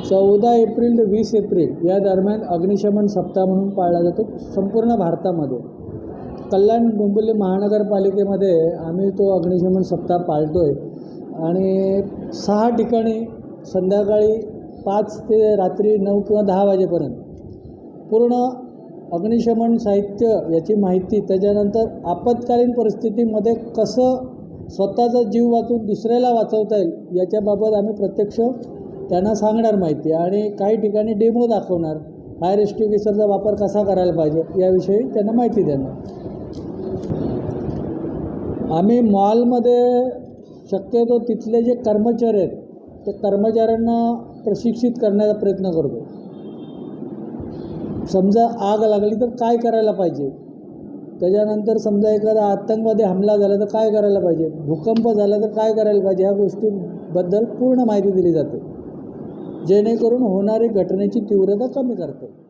चौदा एप्रिल ते वीस एप्रिल या दरम्यान अग्निशमन सप्ताह म्हणून पाळला जातो. संपूर्ण भारतामध्ये. कल्याण डोंबिवली महानगरपालिकेमध्ये आम्ही तो अग्निशमन सप्ताह पाळतो आहे आणि सहा ठिकाणी संध्याकाळी पाच ते रात्री नऊ किंवा दहा वाजेपर्यंत. पूर्ण अग्निशमन साहित्य याची माहिती त्याच्यानंतर आपत्कालीन परिस्थितीमध्ये कसं स्वतःचा जीव वाचून दुसऱ्याला वाचवता येईल याच्याबाबत आम्ही प्रत्यक्ष त्यांना सांगणार माहिती आणि काही ठिकाणी डेमो दाखवणार. फायर एक्स्टिंग्विशरचा वापर कसा करायला पाहिजे याविषयी त्यांना माहिती देणार. आम्ही मॉलमध्ये शक्यतो तिथले जे कर्मचारी आहेत ते कर्मचाऱ्यांना प्रशिक्षित करण्याचा प्रयत्न करतो. समजा आग लागली तर काय करायला पाहिजे? त्याच्यानंतर समजा एखादा आतंकवादी हमला झाला तर काय करायला पाहिजे? भूकंप झाला तर काय करायला पाहिजे? ह्या गोष्टीबद्दल पूर्ण माहिती दिली जाते. जेणेकरून होणारी घटनेची तीव्रता कमी करते.